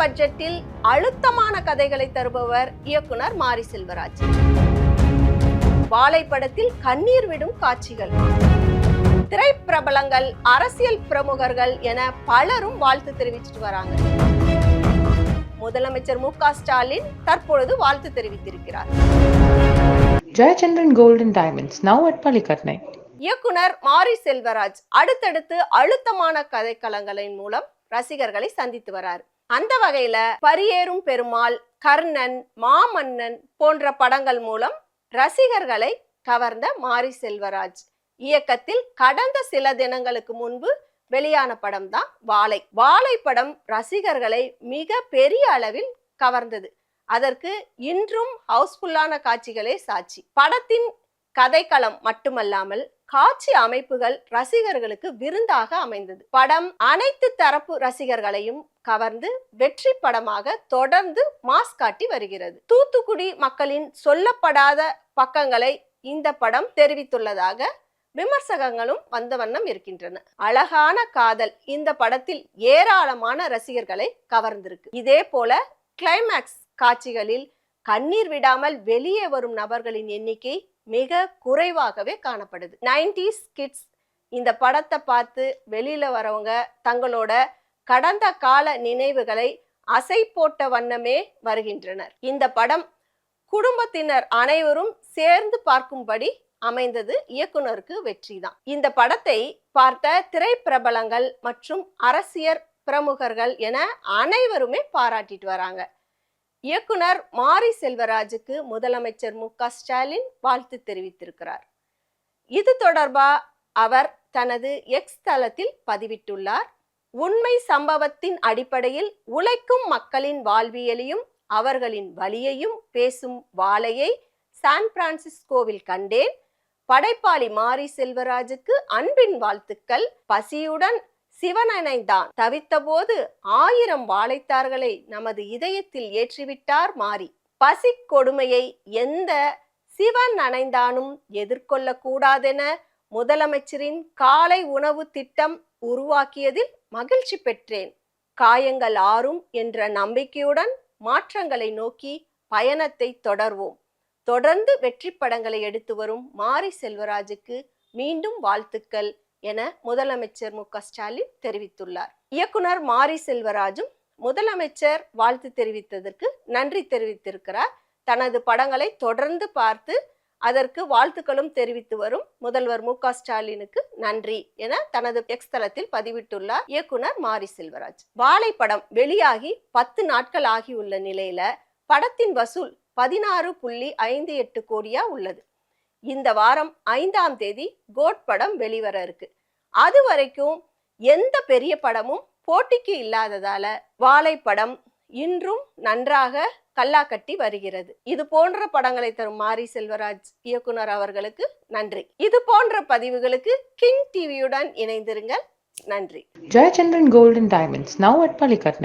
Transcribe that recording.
பட்ஜெட்டில் அழுத்தமான கதைகளை தருபவர் இயக்குனர் மாரி செல்வராஜ். வாழை படத்தில் கண்ணீர் விடும் காட்சிகள். திரைப்பிரபலங்கள் அரசியல் பிரமுகர்கள் என பலரும் வாழ்த்து தெரிவிச்சிட்டு வராங்க. முதலமைச்சர் மு ஸ்டாலின் தற்பொழுது வாழ்த்து தெரிவித்திருக்கிறார். Gold and Diamonds, now at Palikatnai. இயக்குனர் மாரி செல்வராஜ் அடுத்தடுத்து அழுத்தமான கதைக்களங்களின் மூலம் ரசிகர்களை சந்தித்து வரார். அந்த வகையில பரியேறும் பெருமாள் கர்ணன் மாமன்னன் போன்ற படங்கள் மூலம் ரசிகர்களை கவர்ந்த மாரி செல்வராஜ். இயக்கத்தில் கடந்த சில தினங்களுக்கு முன்பு வெளியான படம் தான் வாழை. வாழை படம் ரசிகர்களை மிக பெரிய அளவில் கவர்ந்தது. அதற்கு இன்றும் ஹவுஸ்ஃபுல்லான காட்சிகளே சாட்சி. படத்தின் கதைக்களம் மட்டுமல்லாமல் காட்சி அமைப்புகள் ரசிகர்களுக்கு விருந்தாக அமைந்தது. படம் அனைத்து தரப்பு ரசிகர்களையும் கவர்ந்து வெற்றி படமாக தொடர்ந்து மாஸ் காட்டி வருகிறது. தூத்துக்குடி மக்களின் சொல்லப்படாத பக்கங்களை இந்த படம் தெரிவித்துள்ளதாக விமர்சகங்களும் வந்த வண்ணம் இருக்கின்றன. அழகான காதல் இந்த படத்தில் ஏராளமான ரசிகர்களை கவர்ந்திருக்கு. இதே போல கிளைமேக்ஸ் காட்சிகளில் கண்ணீர் விடாமல் வெளியே வரும் நபர்களின் எண்ணிக்கை மிக குறைவாகவே காணப்படுது. நைன்டிஸ் கிட்ஸ் இந்த படத்தை பார்த்து வெளியில் வரவங்க தங்களோட கடந்த கால நினைவுகளை அசை போட்ட வண்ணமே வருகின்றனர். இந்த படம் குடும்பத்தினர் அனைவரும் சேர்ந்து பார்க்கும்படி அமைந்தது இயக்குனருக்கு வெற்றிதான். இந்த படத்தை பார்த்த திரைப்பிரபலங்கள் மற்றும் அரசியல் பிரமுகர்கள் என அனைவருமே பாராட்டிட்டு வராங்க. இயக்குனர் மாரி செல்வராஜுக்கு முதலமைச்சர் மு க ஸ்டாலின் வாழ்த்து தெரிவித்திருக்கிறார். இது தொடர்பா அவர் தனது எக்ஸ் தளத்தில் பதிவிட்டுள்ளார். உண்மை சம்பவத்தின் அடிப்படையில் உழைக்கும் மக்களின் வாழ்வியலையும் அவர்களின் வலியையும் பேசும் வாழையை சான் பிரான்சிஸ்கோவில் கண்டேன். படைப்பாளி மாரி செல்வராஜுக்கு அன்பின் வாழ்த்துக்கள். பசியுடன் சிவனனைதான் தவித்தபோது ஆயிரம் வாழைத்தார்களை நமது இதயத்தில் ஏற்றிவிட்டார் மாறி பசி கொடுமையை எந்த சிவன் அணைந்தானும் எதிர்கொள்ள கூடாதென முதலமைச்சரின் காலை உணவு திட்டம் உருவாக்கியதில் மகிழ்ச்சி பெற்றேன். காயங்கள் ஆறும் என்ற நம்பிக்கையுடன் மாற்றங்களை நோக்கி பயணத்தை தொடர்வோம். தொடர்ந்து வெற்றி படங்களை எடுத்து வரும் மாரி செல்வராஜுக்கு மீண்டும் வாழ்த்துக்கள். என முதலமைச்சர் மு க ஸ்டாலின் தெரிவித்துள்ளார். இயக்குனர் மாரி செல்வராஜும் முதலமைச்சர் வாழ்த்து தெரிவித்ததற்கு நன்றி தெரிவித்திருக்கிறார். தனது படங்களை தொடர்ந்து பார்த்து அதற்கு வாழ்த்துக்களும் தெரிவித்து வரும் முதல்வர் மு க ஸ்டாலினுக்கு நன்றி என தனது எக்ஸ் தளத்தில் பதிவிட்டுள்ளார் இயக்குனர் மாரி செல்வராஜ். வாழை படம் வெளியாகி பத்து நாட்கள் ஆகியுள்ள நிலையில படத்தின் வசூல் பதினாறு புள்ளி ஐந்து எட்டு கோடியா உள்ளது. இந்த வாரம் ஐந்தாம் தேதி கோட் படம் வெளிவர இருக்கு. அது வரைக்கும் எந்த பெரிய படமும் போட்டிக்கு இல்லாததால வாழைப்படம் இன்றும் நன்றாக கல்லா கட்டி வருகிறது. இது போன்ற படங்களை தரும் மாரி செல்வராஜ் இயக்குனர் அவர்களுக்கு நன்றி. இது போன்ற பதிவுகளுக்கு கிங் டிவியுடன் இணைந்திருங்கள். நன்றி. Jayachandran golden diamonds now at at